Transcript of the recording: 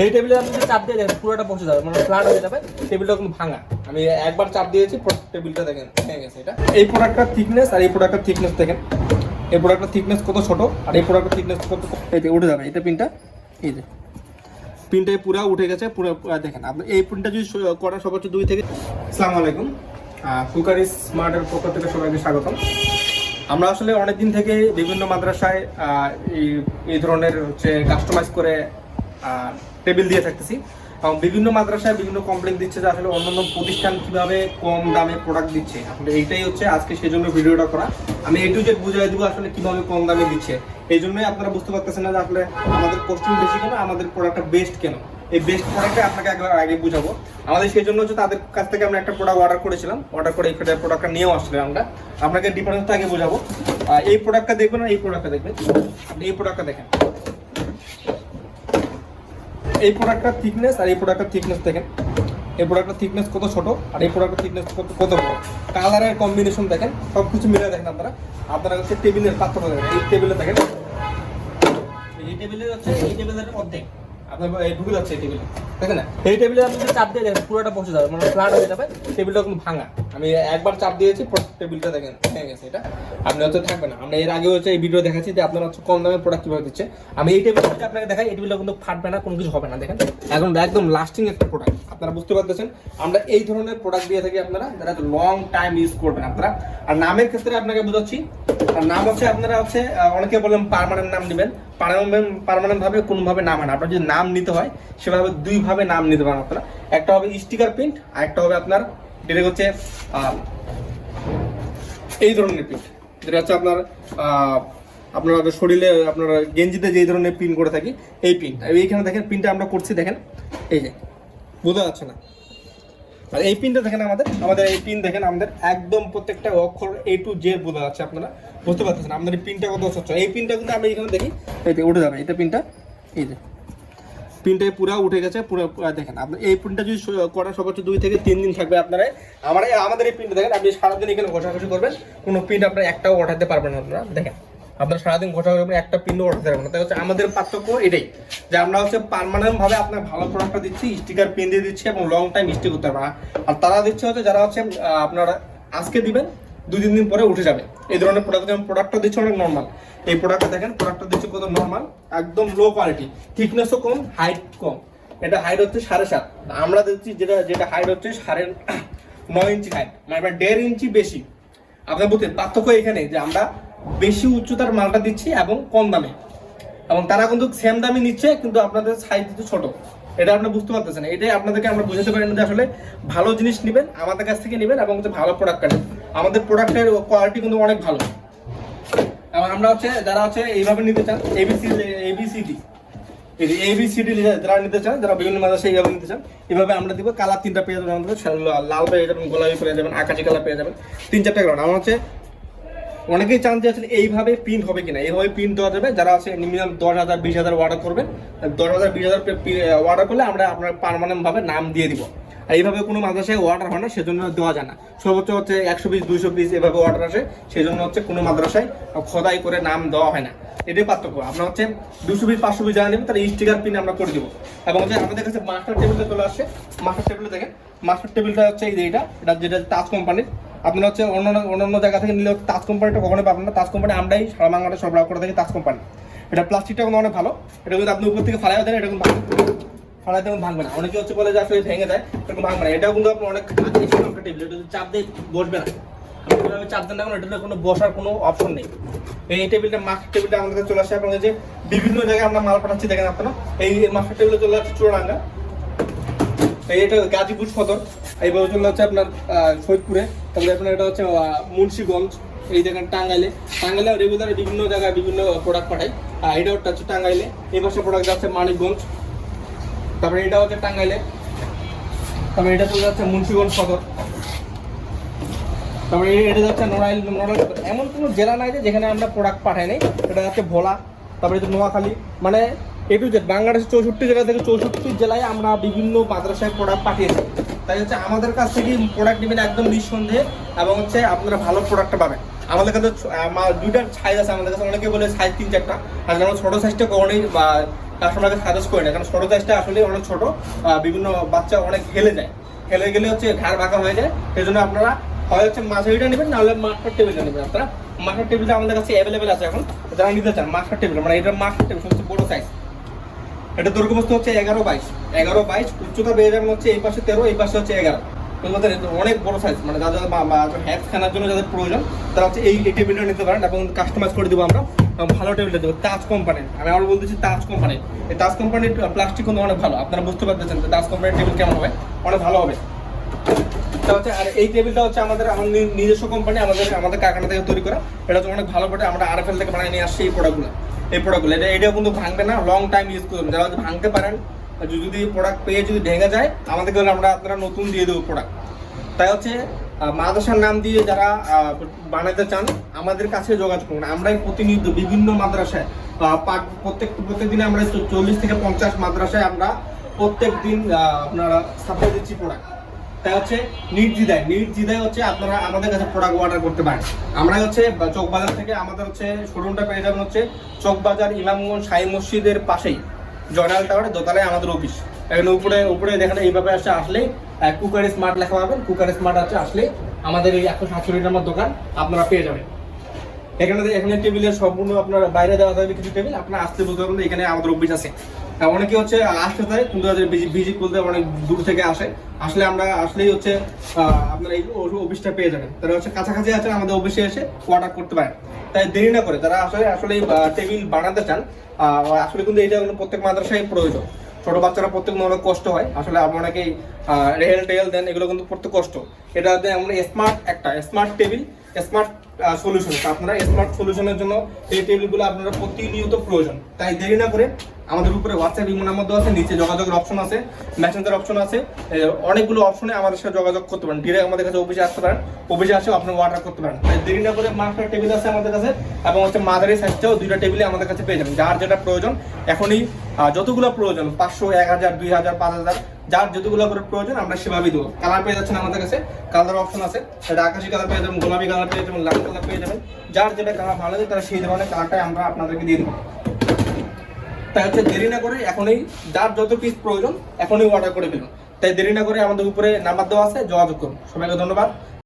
এই টেবিলে আপনি চাপ দিয়ে দেখেন, পুরোটা বসে যাবে মানে ফ্ল্যাট হয়ে যাবে টেবিলটা কিন্তু ভাঙা। আমি একবার চাপ দিয়েছি টেবিলটা দেখেন, ভেঙে গেছে এটা। এই প্রোডাক্টটার থিকনেস আর এই প্রোডাক্টের থিকনেস দেখেন। এই প্রোডাক্টের থিকনেস কত ছোট, আর এই প্রোডাক্টের থিকনেস কত এই উঠে যাবে, এটা পিনটা এই যে পিনটাই পুরো উঠে গেছে, পুরো দেখেন, আপনি এই পিনটা যদি করা সর্বোচ্চ দুই থেকে আসসালামু আলাইকুম। কুকারি স্মার্টের পক্ষ থেকে সবাইকে স্বাগতম। আমরা আসলে অনেক দিন থেকে বিভিন্ন মাদ্রাসায় এই এই ধরনের হচ্ছে কাস্টমাইজ করে টেবিল দিয়ে থাকতেছি। এবং বিভিন্ন মাদ্রাসায় বিভিন্ন কমপ্লেন দিচ্ছে যে আসলে অন্যান্য প্রতিষ্ঠান কীভাবে কম দামে প্রোডাক্ট দিচ্ছে। আসলে এইটাই হচ্ছে আজকে সেই জন্য ভিডিওটা করা। আমি এ টু জেড বুঝাই দিব আসলে কীভাবে কম দামে দিচ্ছে। এই জন্যই আপনারা বুঝতে পারতেছেন না যে আসলে আমাদের কস্টিং বেশি কেন, আমাদের প্রোডাক্টটা বেস্ট কেন। এই বেস্ট প্রোডাক্টটা আপনাকে একবার আগে বুঝাবো। আমাদের সেই জন্য হচ্ছে তাদের কাছ থেকে আমরা একটা প্রোডাক্ট অর্ডার করেছিলাম। অর্ডার করে এই প্রোডাক্টটা নিয়েও আসলে আমরা। আপনাকে ডিফারেন্সটা আগে বোঝাবো। এই প্রোডাক্টটা দেখবেন আর এই প্রোডাক্টটা দেখবেন। আপনি এই প্রোডাক্টটা দেখেন। এই প্রোডাক্টটার থিকনেস আর এই প্রোডাক্টের থিকনেস দেখেন। এই প্রোডাক্টের থিকনেস কত ছোট আর এই প্রোডাক্টের থিকনেস কত কত বড়? কালারের কম্বিনেশন দেখেন সব কিছু মিলে দেখেন আপনারা। আপনারা হচ্ছে টেবিলের পার্থক্য দেখেন। এই টেবিলে দেখেন। এই টেবিলে হচ্ছে, এই টেবিলের অর্ধেক। আপনার ঢুকে যাচ্ছে এই টেবিলে দেখেন না? এই টেবিলে আপনি চাপ দিয়ে দেখেন পুরোটা বসে যাবে মানে ফ্ল্যাট হয়ে যাবে টেবিলটা কিন্তু ভাঙা। আমি একবার চাপ দিয়েছি টেবিলটা দেখেন, ভেঙে গেছে এটা। আপনি হচ্ছে থাকবে না। আমরা এর আগে হচ্ছে এই ভিডিও দেখাচ্ছি যে আপনারা হচ্ছে কম দামে প্রোডাক্ট কীভাবে দিচ্ছে। আমি এই টেবিলটা আপনাকে দেখাই, এই টেবিলটা কিন্তু ফাটবে না, কোনো কিছু হবে না, দেখেন। এখন একদম লাস্টিং একটা প্রোডাক্ট আপনারা বুঝতে পারতেছেন? আমরা এই ধরনের প্রোডাক্ট দিয়ে থাকি আপনারা, যারা লং টাইম ইউজ করবেন আপনারা। আর নামের ক্ষেত্রে আপনাকে বোঝাচ্ছি নাম হচ্ছে আপনারা হচ্ছে অনেকে বলেন পারমানেন্ট নাম নেবেন পার্মানেন্ট ভাবে কোনোভাবে নাম হয় না। আপনার যদি নাম নিতে হয়, সেভাবে দুই ভাবে নাম নিতে পারেন আপনারা। একটা হবে স্টিকার প্রিন্ট আর একটা হবে আপনার যেটা হচ্ছে এই ধরনের প্রিন্ট যেটা হচ্ছে আপনার আপনার শরীরে, আপনার গেঞ্জিতে যে ধরনের প্রিন্ট করে থাকি, এই প্রিন্ট এইখানে দেখেন প্রিন্টটা আমরা করছি, দেখেন। এই যে, বোঝা যাচ্ছে না। আর এই পিনটা দেখেন আমাদের আমাদের এই পিন দেখেন, আমাদের একদম প্রত্যেকটা অক্ষর এ টু জেড বোঝা যাচ্ছে আপনারা। বুঝতে পারতেছেন, আমাদের এই পিনটা কত স্বচ্ছ এই পিনটা কিন্তু আমি এখানে দেখি, এই উঠে যাবে, এটা পিনটা এই যে পিনটাই পুরো উঠে গেছে, পুরো দেখেন, আপনি এই পিনটা যদি করা সর্বোচ্চ দুই থেকে তিন দিন থাকবে আপনারা আমার আমাদের এই পিনটা দেখেন, আপনি সারাদিন এখানে ঘষাঘষি করবেন, কোনো পিন আপনার একটাও ওঠাতে পারবেন না আপনারা, দেখেন, আপনার সারাদিন ঘষাঘষি করবেন, একটা পিনও ওঠাতে পারবেন তাই হচ্ছে আমাদের পার্থক্য এটাই, যে আমরা হচ্ছে পার্মানেন্ট ভাবে আপনার ভালো প্রোডাক্টটা দিচ্ছি স্টিকার পিন দিয়ে দিচ্ছি এবং লং টাইম স্টিক করতে পারবেন আর তারা দিচ্ছে হচ্ছে যারা হচ্ছে আপনারা আজকে দিবেন দুই তিন দিন পরে উঠে যাবে। এই ধরনের প্রোডাক্ট যেমন প্রোডাক্টটা দিচ্ছে অনেক নর্মাল এই প্রোডাক্টটা দেখেন প্রোডাক্টটা দিচ্ছে কত নর্মাল একদম লো কোয়ালিটি থিকনেসও কম হাইট কম। এটা হাইট হচ্ছে সাড়ে সাত। আমরা দেখছি যেটা যেটা হাইট হচ্ছে সাড়ে নয় ইঞ্চি হাইট মানে দেড় ইঞ্চি বেশি। আপনার বুঝতে পার্থক্য এখানে যে আমরা বেশি উচ্চতার মালটা দিচ্ছি এবং কম দামে। এবং তারা কিন্তু সেম দামে নিচ্ছে, কিন্তু আপনাদের সাইজ কিন্তু ছোট। এটা আপনি বুঝতে পারতেছেন এটাই আপনাদেরকে আমরা বুঝাতে পারি না যে আসলে ভালো জিনিস নেবেন, আমাদের কাছ থেকে নেবেন এবং হচ্ছে ভালো প্রোডাক্ট নেবেন। আমাদের প্রোডাক্টের কোয়ালিটি কিন্তু অনেক ভালো। এবং আমরা হচ্ছে, যারা হচ্ছে এইভাবে নিতে চান এবিসি এবিসিডি এবিসিডি যারা নিতে চান, যারা বিভিন্ন মাদ্রাসা এইভাবে নিতে চান এভাবে আমরা দিব, কালার তিনটা পেয়ে যাবেন আমাদের লাল পেয়ে যাবেন, গোলাপি পেয়ে যাবেন, আকাশি কালার পেয়ে যাবেন, তিন চারটা কালার আমার হচ্ছে, অনেকেই চান যে আসলে এইভাবে প্রিন্ট হবে কিনা, এইভাবে প্রিন্ট দেওয়া যাবে, যারা আছে মিনিমাম দশ হাজার, বিশ হাজার অর্ডার করবেন, দশ হাজার, বিশ হাজার অর্ডার করলে আমরা আপনার পারমানেন্ট ভাবে নাম দিয়ে দিব। আর এইভাবে কোনো মাদ্রাসায় অর্ডার হয় না, সেজন্য দেওয়া যায় না। সর্বোচ্চ হচ্ছে একশো পিস দুইশো পিস এভাবে অর্ডার আসে সেই জন্য হচ্ছে কোনো মাদ্রাসায় খোদাই করে নাম দেওয়া হয় না। এটাই পার্থক্য। আপনার হচ্ছে দুশো পিস পাঁচশো পিস যারা নেবেন তারা স্টিকার পিন আমরা করে দিব। এবং হচ্ছে আমাদের কাছে মাস্টার টেবিলটা চলে আসছে। মাস্টার টেবিলটা দেখেন মাস্টার টেবিলটা হচ্ছে এই যে এটা এটা যেটা তাজ কোম্পানির আপনারা হচ্ছে অন্য অন্য জায়গা থেকে নিলে তাজ কোম্পানিটা কখনোই পাবেন না। তাজ কোম্পানি আমরাই সারা বাংলাদেশ সরবরাহ করে থাকি তাজ কোম্পানি এটা প্লাস্টিকটা কিন্তু অনেক ভালো। এটা কিন্তু আপনি উপর থেকে ফালাই দেন, এটা কিন্তু ফালাই দেবেন ভাঙবে না। অনেকে হচ্ছে বলে যে আসলে ভেঙে যায়, এরকম ভাঙবে না। এটাও কিন্তু আপনি অনেক টেবিল এটা চাপ দিয়ে বসবে না যেভাবে চাপ দেন না এটাতে কোনো বসার কোনো অপশন নেই। এই টেবিলটা মাস্টার টেবিলটা আমাদের কাছে চলে আসে, আপনাদের যে বিভিন্ন জায়গায় আমরা মাল পাঠাচ্ছি, দেখেন আপনারা, এই মাস্টার টেবিলে চলে আসছে এই এটা গাজীপুর সদর এইভাবে চলে হচ্ছে আপনার ফরিদপুরে তারপরে আপনার এটা হচ্ছে মুন্সিগঞ্জ, এই দেখেন টাঙ্গাইলে। টাঙ্গাইলে রেগুলার বিভিন্ন জায়গায় বিভিন্ন প্রোডাক্ট পাঠাই আর এটা হচ্ছে টাঙ্গাইলে, এই পাশে প্রোডাক্ট যাচ্ছে মানিকগঞ্জ। তারপরে এটা হচ্ছে টাঙ্গাইলে। তারপরে এটা চলে যাচ্ছে মুন্সিগঞ্জ সদর। তারপরে এটা যাচ্ছে নড়াইল নড়াইল এমন কোনো জেলা নাই যে যেখানে আমরা প্রোডাক্ট পাঠাই নাই। এটা যাচ্ছে ভোলা, তারপরে হচ্ছে নোয়াখালী। মানে এ টু জেড বাংলাদেশের চৌষট্টি জেলা থেকে চৌষট্টি জেলায় আমরা বিভিন্ন মাদ্রাসায় প্রোডাক্ট পাঠিয়েছি। তাই হচ্ছে আমাদের কাছ থেকে প্রোডাক্ট নেবেন একদম নিঃসন্দেহে এবং হচ্ছে আপনারা ভালো প্রোডাক্টটা পাবেন। আমাদের কাছে দুইটা সাইজ আছে আমাদের কাছে। অনেকে বলে সাইজ তিন চারটা। আর আমরা ছোটো সাইজটা কখনোই বা কাস্টমারকে সাজেস্ট করি না, কারণ ছোট সাইজটা আসলে অনেক ছোট বিভিন্ন বাচ্চা অনেক হেলে যায়। হেলে গেলে হচ্ছে ঘাড় বাঁকা হয়ে যায় সেই জন্য আপনারা হয় হচ্ছে মাঝারিটা নেবেন নাহলে মাস্টার টেবিলটা নেবেন আপনারা। মাস্টার টেবিলটা আমাদের কাছে অ্যাভেলেবেল আছে এখন, যারা নিতে চান মাস্টার টেবিল মানে এটা মাস্টার টেবিল সবচেয়ে বড় সাইজ এটা দৈর্ঘ্যবস্তু হচ্ছে এগারো বাইশ এগারো বাইশ, উচ্চতা পেয়ে যাবেন হচ্ছে এই পাশে তেরো, এই পাশে হচ্ছে এগারো। তোমাদের অনেক বড় সাইজ মানে যাদের হ্যাপস খানার জন্য যাদের প্রয়োজন, তারা হচ্ছে এই টেবিলটা নিতে পারেন এবং কাস্টমাইজ করে দেবো আমরা। ভালো টেবিলটা দেবো তাজ কোম্পানির আমি আবার বলতেছি তাজ কোম্পানির এই তাজ কোম্পানির প্লাস্টিক কিন্তু অনেক ভালো, আপনারা বুঝতে পারতেছেন যে তাজ কোম্পানির টেবিল কেমন হবে, অনেক ভালো হবে। তা হচ্ছে, আর এই টেবিলটা হচ্ছে আমাদের, আমার নিজস্ব কোম্পানি আমাদের আমাদের কারখানা থেকে তৈরি করা। এটা হচ্ছে অনেক ভালো করে আমরা আরএফএল থেকে বানিয়ে নিয়ে আসছি এই প্রোডাক্টগুলো এই প্রোডাক্টগুলো এটা, এটাও কিন্তু ভাঙবে না লং টাইম ইউজ করবেন যারা হচ্ছে ভাঙতে পারেন যদি- প্রোডাক্ট পেয়ে যদি ভেঙে যায়, আমাদেরকে আমরা, আপনারা নতুন দিয়ে দেবো প্রোডাক্ট তাই হচ্ছে মাদ্রাসার নাম দিয়ে যারা বানাতে চান, আমাদের কাছে যোগাযোগ করুন। আমরাই প্রতিনিয়ত বিভিন্ন মাদ্রাসায় পাঠ- প্রত্যেক প্রত্যেক দিনে আমরা চল্লিশ থেকে পঞ্চাশ মাদ্রাসায় আমরা প্রত্যেক দিন আপনারা সাপ্লাই দিচ্ছি প্রোডাক্ট তাই হচ্ছে নির্দ্বিধায়। নির্দ্বিধায় হচ্ছে আপনারা আমাদের কাছে প্রোডাক্ট অর্ডার করতে পারেন। আমরা হচ্ছে চকবাজার থেকে আমাদের হচ্ছে শোরুমটা পেয়ে যাবেন হচ্ছে চকবাজার ইমামগঞ্জ সাই মসজিদের পাশেই, জয়নাল টাওয়ারে দোতলায় আমাদের অফিস এখানে উপরে উপরে দেখেন এইভাবে আসে, আসলেই কুকার স্মার্ট লেখা পাবেন। কুকার স্মার্ট আছে, আসলে আমাদের এই একশো সাতষট্টি নম্বর দোকান, আপনারা পেয়ে যাবেন। এখানে এখানে টেবিলের সম্পূর্ণ আপনার বাইরে দেওয়া যাবে কিছু টেবিল আপনার আসতে বলতে পারবেন এখানে আমাদের অফিস আছে। অনেকে হচ্ছে আসতে পারে, কিন্তু ভিজিট করতে অনেক দূর থেকে আসে। আসলে আমরা আসলেই হচ্ছে আপনার এই অফিসটা পেয়ে যাবেন। তারা হচ্ছে কাছাকাছি আছে, আমাদের অফিসে এসে অর্ডার করতে পারেন। তাই দেরি না করে তারা আসলে আসলে টেবিল বানাতে চান আসলে কিন্তু কিন্তু প্রত্যেক মাদ্রাসায় প্রয়োজন। ছোট বাচ্চারা প্রত্যেক অনেক কষ্ট হয়। আসলে আপনি অনেকেই রেহেল টেহেল দেন, এগুলো কিন্তু পড়তে কষ্ট। এটা আমরা স্মার্ট একটা স্মার্ট টেবিল স্মার্ট সলিউশন আপনারা স্মার্ট সলিউশনের জন্য এই টেবিলগুলো আপনারা প্রতিনিয়ত প্রয়োজন। তাই দেরি না করে আমাদের উপরে হোয়াটসঅ্যাপ ইমো নাম্বার দেওয়া আছে, নিচে যোগাযোগের অপশন আছে মেসেঞ্জার অপশন আছে অনেকগুলো অপশনে আমাদের সাথে যোগাযোগ করতে পারেন। ডিরেক্ট আমাদের কাছে অফিসে আসতে পারেন। অফিসে আসেও আপনি অর্ডার করতে পারেন। দেরি না করে মাস্টার টেবিল আছে আমাদের কাছে এবং হচ্ছে মাদারি সাইজটাও দুইটা টেবিলে আমাদের কাছে পেয়ে যাবেন। যার যেটা প্রয়োজন, এখনই যতগুলো প্রয়োজন, পাঁচশো, এক হাজার, দুই হাজার, পাঁচ হাজার, যার যতগুলো করে প্রয়োজন আমরা সেভাবেই দেবো। কালার পেয়ে যাচ্ছেন আমাদের কাছে কালার অপশন আছে, সেটা আকাশি কালার পেয়ে যাবেন, গোলাপি কালার পেয়ে যাবেন, লাল কালার পেয়ে যাবেন। যার যেটা কালার ভালো লাগে তারা সেই ধরনের কালারটাই আমরা আপনাদেরকে দিয়ে দেবো। তাই হচ্ছে দেরি না করে এখনই যার যত পিস প্রয়োজন এখনই অর্ডার করে ফেলুন। তাই দেরি না করে আমাদের উপরে নাম্বার দেওয়া আছে, যোগাযোগ করুন। সবাইকে ধন্যবাদ।